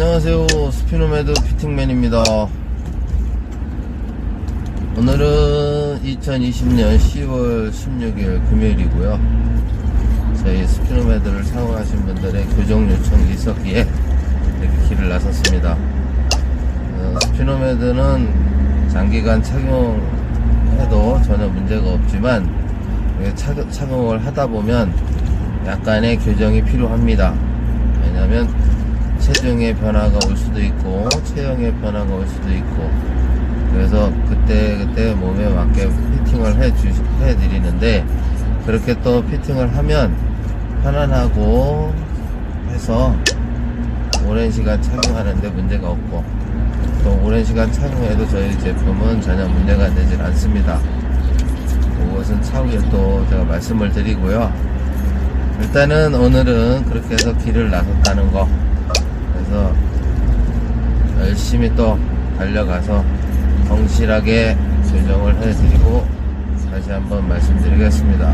스피노메드 피팅맨입니다. 오늘은 2020년 10월 16일 금요일이고요. 저희 스피노메드를 사용하신 분들의 교정 요청이 있었기에 이렇게 길을 나섰습니다. 어, 스피노메드는 장기간 착용해도 전혀 문제가 없지만 착용을 하다 보면 약간의 교정이 필요합니다. 왜냐하면 체중의 변화가 올 수도 있고 체형의 변화가 올 수도 있고 그래서 그때 그때 몸에 맞게 피팅을 해 주, 해 드리는데 그렇게 또 피팅을 하면 편안하고 해서 오랜 시간 착용하는데 문제가 없고 또 오랜 시간 착용해도 저희 제품은 전혀 문제가 되질 않습니다. 그것은 차후에 또 제가 말씀을 드리고요. 일단은 오늘은 그렇게 해서 길을 나섰다는 거. 그래서 열심히 또 달려가서 성실하게 교정을 해드리고 다시 한번 말씀드리겠습니다.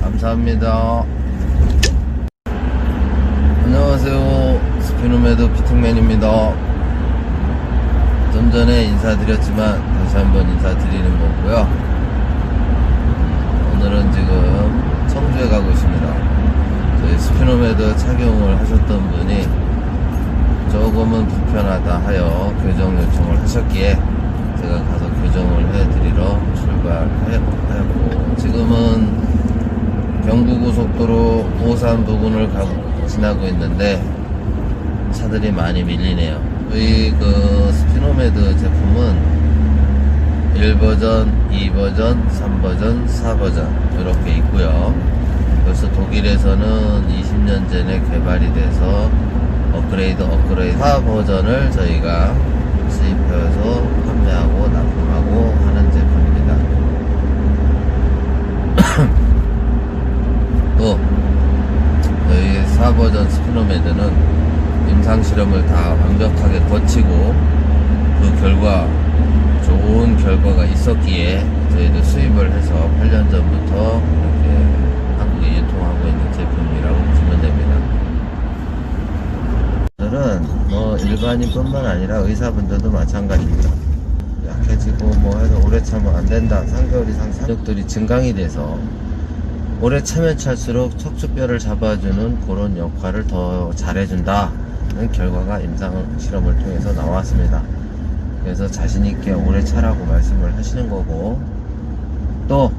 감사합니다. 안녕하세요. 스피노메드 피팅맨입니다. 좀 전에 인사드렸지만 다시 한번 인사드리는 거고요. 오늘은 지금 청주에 가고 있습니다. 저희 스피노메드 착용을 하셨던 분이 불편하다 하여 교정 요청을 하셨기에 제가 가서 교정을 해드리러 출발하였고 지금은 경부고속도로 오산 부근을 가고 지나고 있는데 차들이 많이 밀리네요. 저희 그 스피노메드 제품은 1버전, 2버전, 3버전, 4버전 이렇게 있고요. 벌써 독일에서는 20년 전에 개발이 돼서 업그레이드 업그레이드 4 버전을 저희가 수입해서 판매하고 납품하고 하는 제품입니다. 또 저희 4 버전 스피노메드는 임상 실험을 다 완벽하게 거치고 그 결과 좋은 결과가 있었기에 저희도 수입을 해서 8년 전부터 이렇게 한국에 유통하고 있는 제품이라고 보시면 됩니다. 오늘은 뭐 일반인뿐만 아니라 의사분들도 마찬가지입니다. 약해지고 뭐 해서 오래 참으면 안 된다. 3개월 이상 사력들이 증강이 돼서 오래 차면 찰수록 척추뼈를 잡아주는 그런 역할을 더 잘해준다는 결과가 임상 실험을 통해서 나왔습니다. 그래서 자신있게 오래 차라고 말씀을 하시는 거고, 또,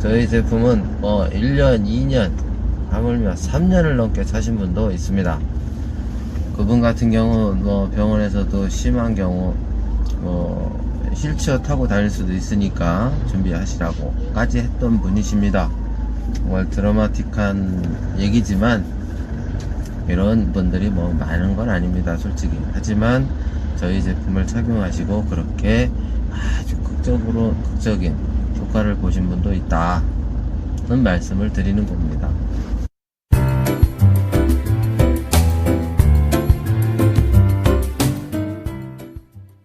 저희 제품은 뭐 1년, 2년, 하물며 3년을 넘게 차신 분도 있습니다. 그분 같은 경우, 뭐 병원에서도 심한 경우, 뭐, 휠체어 타고 다닐 수도 있으니까 준비하시라고까지 했던 분이십니다. 정말 드라마틱한 얘기지만 이런 분들이 뭐 많은 건 아닙니다 솔직히 하지만 저희 제품을 착용하시고 그렇게 아주 극적으로 극적인 효과를 보신 분도 있다 는 말씀을 드리는 겁니다